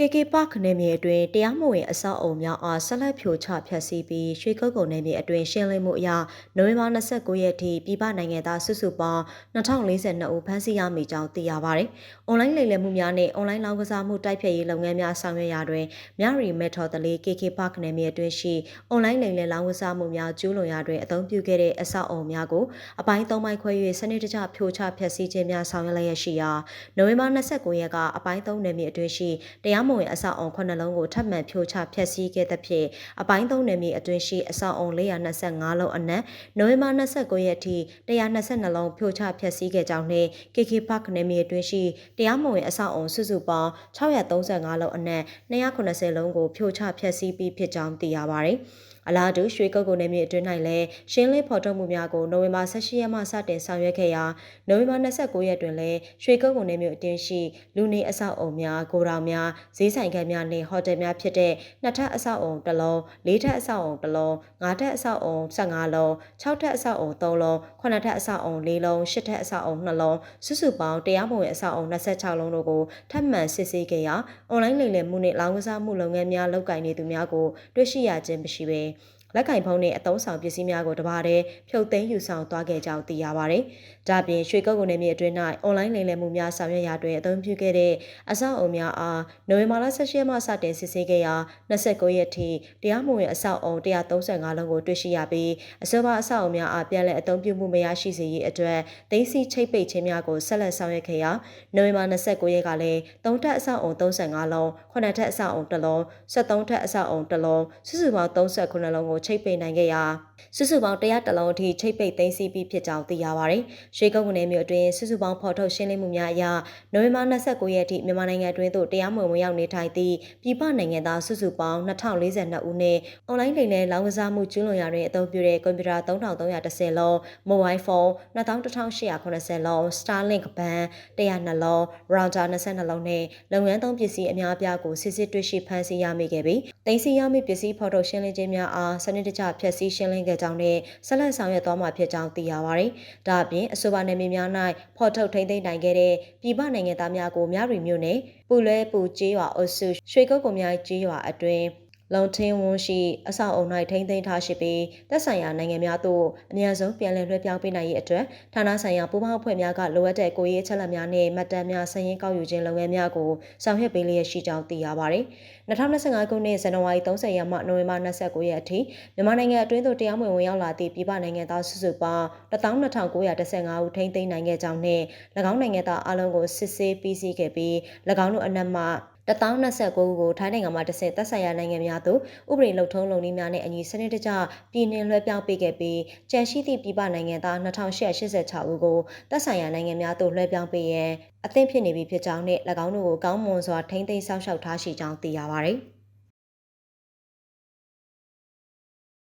KK Park နယ်မြေအတွင်းတရားမဝင်အဆောက်အုံများအားဆက်လက်ဖြိုချဖျက်ဆီးပြီးရွှေကုတ်ကုံနယ်မြေအတွင်းရှင်းလင်းမှုအရနိုဝင်ဘာ29ရက်ထိပြည်ပနိုင်ငံသားစုစုပေါင်း2042ဦးဖမ်းဆီးရမိကြောင်းသိရပါတယ်။။ online လိမ်လည်မှုများနဲ့ online လောင်းကစားမှုတိုက်ဖျက်ရေးလုပ်ငန်းများဆောင်ရွက်ရာတွင်မြရီမက်ထော်တလေး KK Park နယ်မြေအတွင်းရှိ online လိမ်လည်လောင်းကစားမှုများကျူးလွန်ရာတွင်အသုံးပြုခဲ့တဲ့အဆောက်အုံများကိုအပိုင်း၃ပိုင်းခွဲ၍စနစ်တကျဖြိုချဖျက်ဆီးခြင်းများဆောင်ရွက်လျက်ရှိရာနိုဝင်ဘာ29ရက်ကအပိုင်း၃နယ်မြေအတွင်းရှိတရားမဝင်အဆောက်အုံ9လုံးကိုထပ်မံဖြိုချဖျက်ဆီးခဲ့သဖြင့်အပိုင်း3နယ်မြေအတွင်းရှိအဆောက်အုံ425လုံးအနက်နိုဝင်ဘာ29ရက်ထိ122လုံးဖြိုချဖျက်ဆီးခဲ့ကြောင်းနဲ့ KK Park နယ်မြေအတွင်းရှိတရားမဝင်အဆောက်အုံစုစုပေါင်း635လုံးအနက်290လုံးကိုဖြိုချဖျက်ဆီးပြီးဖြစ်ကြောင်းသိရပါတယ်။ အလားတူရွှေကုတ်ကုန်းနယ်မြေအတွင်း၌လည်းရှင်းလင်းဖော်ထုတ်မှုများကိုနိုဝင်ဘာ18ရက်မှစတင်ဆောင်ရွက်ခဲ့ရာနိုဝင်ဘာ29ရက်တွင်လည်းရွှေကုတ်ကုန်းနယ်မြေအတွင်းရှိလူနေအဆောက်အုံများ၊ဂိုဒေါင်များ၊ဈေးဆိုင်ခန်းများနှင့်ဟိုတယ်များဖြစ်တဲ့နှစ်ထပ်အဆောက်အုံတစ်လုံး၊လေးထပ်အဆောက်အုံတစ်လုံး၊ငါးထပ်အဆောက်အုံ15လုံး၊6ထပ်အဆောက်အုံ3လုံး၊9ထပ်အဆောက်အုံ4လုံး၊10ထပ်အဆောက်အုံ2လုံးစုစုပေါင်းတရားမဝင်အဆောက်အုံ26လုံးတို့ကိုထပ်မံစစ်ဆေးခဲ့ရာအွန်လိုင်းလိမ်လည်မှုနှင့်လောင်းကစားမှုလုပ်ငန်းများလုပ်ကိုင်နေသူများကိုတွေ့ရှိရခြင်းမရှိဘဲ လက်ကင်ဖုံးနဲ့အသုံးဆောင်ပစ္စည်းများကိုတပါးတည်းဖြုတ်သိမ်းယူဆောင်သွားခဲ့ကြောင်းသိရပါဗျ။ဒါပြင်ရွှေကုတ်ကုန်းနယ်မြေအတွင်း၌အွန်လိုင်းလိမ်လည်မှုများဆောင်ရွက်ရာတွင်အသုံးပြုခဲ့တဲ့အဆောက်အုံများအားနိုဝင်ဘာလ18ရက်မှစတင်စစ်ဆေးခဲ့ရာ29ရက်ထိတရားမဝင်အဆောက်အုံ135လုံးကိုတွေ့ရှိရပြီးအဆိုပါအဆောက်အုံများအားပြန်လည်အသုံးပြုမှုမရရှိစေရေးအတွက်သိမ်းဆည်းချိတ်ပိတ်ခြင်းများကိုဆက်လက်ဆောင်ရွက်ခဲ့ရာနိုဝင်ဘာ29ရက်ကလည်း3ထပ်အဆောက်အုံ35လုံး9ထပ်အဆောက်အုံ1လုံး73ထပ်အဆောက်အုံ1လုံးစုစုပေါင်း39လုံးကိုချိတ်ပိတ်နိုင်ခဲ့ရာစုစုပေါင်း100တလုံးအထိချိတ်ပိတ်သိမ်းဆည်းပြီးဖြစ်ကြောင်းသိရပါတယ်။ရွှေကုန်းနယ်မြို့အတွင်းစုစုပေါင်းဖော်ထုတ်ရှင်းလင်းမှုများအရနိုဝင်ဘာ29ရက်ထိမြန်မာနိုင်ငံအတွင်းသို့တရားမဝင်ဝင်ရောက်နေထိုင်သည့်ပြည်ပနိုင်ငံသားစုစုပေါင်း2042ဦးနဲ့အွန်လိုင်းလိမ်လည်လောင်းကစားမှုကျူးလွန်ရာတွင်အသုံးပြုတဲ့ကွန်ပျူတာ3310လုံး၊မိုဘိုင်းဖုန်း21880လုံး၊ Starlink ဘန်102လုံး၊ router 22လုံးနဲ့လုပ်ငန်းသုံးပစ္စည်းအများအပြားကိုစစ်စစ်တွေ့ရှိဖမ်းဆီးရမိခဲ့ပြီးတင်စီရမိပစ္စည်းဖော်ထုတ်ရှင်းလင်းခြင်းများအားစနစ်တကျဖျက်ဆီးရှင်းလင်းခဲ့ကြောင်းနဲ့ဆက်လက်ဆောင်ရွက်သွားမှာဖြစ်ကြောင်းသိရပါတယ်။ဒါအပြင်အဆိုပါနယ်မြေများ၌ဖော်ထုတ်ထိန်းသိမ်းနိုင်ခဲ့တဲ့ပြည်ပနိုင်ငံသားများကိုမြရီမြို့နယ်ပူလဲပူကျေးရွာအုပ်စုရွှေကုတ်ကုံမြိုင်ကျေးရွာအတွင်း လုံထင်းဝန်းရှိအဆောက်အုံ၌ထိန်းသိမ်းထားရှိပြီးသက်ဆိုင်ရာနိုင်ငံများသို့အများဆုံးပြန်လည်လွှဲပြောင်းပေးနိုင်ရေးအတွက်ဌာနဆိုင်ရာပူးပေါင်းအဖွဲ့များကလိုအပ်တဲ့ကိုရေးချက်လက်များနဲ့မှတ်တမ်းများစာရင်းကောက်ယူခြင်းလုပ်ငန်းများကိုဆောင်ရွက်ပေးလျက်ရှိကြောင်းသိရပါတယ်။2025ခုနှစ်ဇန်နဝါရီ30ရက်မှနိုဝင်ဘာ29ရက်အထိမြန်မာနိုင်ငံအတွင်းသို့တရားမဝင်ဝင်ရောက်လာသည့်ပြည်ပနိုင်ငံသားစုစုပေါင်း12915ဦးထိန်းသိမ်းနိုင်ခဲ့ကြောင်းနဲ့၎င်းနိုင်ငံသားအလုံးကိုစစ်ဆေးပြီးစီးခဲ့ပြီး၎င်းတို့အနက်မှ 1029ဦးကိုထိုင်းနိုင်ငံမှာတဆင့်သက်ဆိုင်ရာနိုင်ငံများသို့ဥပဒေလုံထုံးလုံနည်းများနဲ့အညီစနစ်တကျပြည်နှင်လွှဲပြောင်းပေးခဲ့ပြီးကြန့်ရှိသည့်ပြည်ပနိုင်ငံသား2886ဦးကိုသက်ဆိုင်ရာနိုင်ငံများသို့လွှဲပြောင်းပေးရန်အသင့်ဖြစ်နေပြီဖြစ်ကြောင်းနဲ့၎င်းတို့ကိုကောင်းမွန်စွာထိန်းသိမ်းစောင့်ရှောက်ထားရှိကြောင်းသိရပါသည်။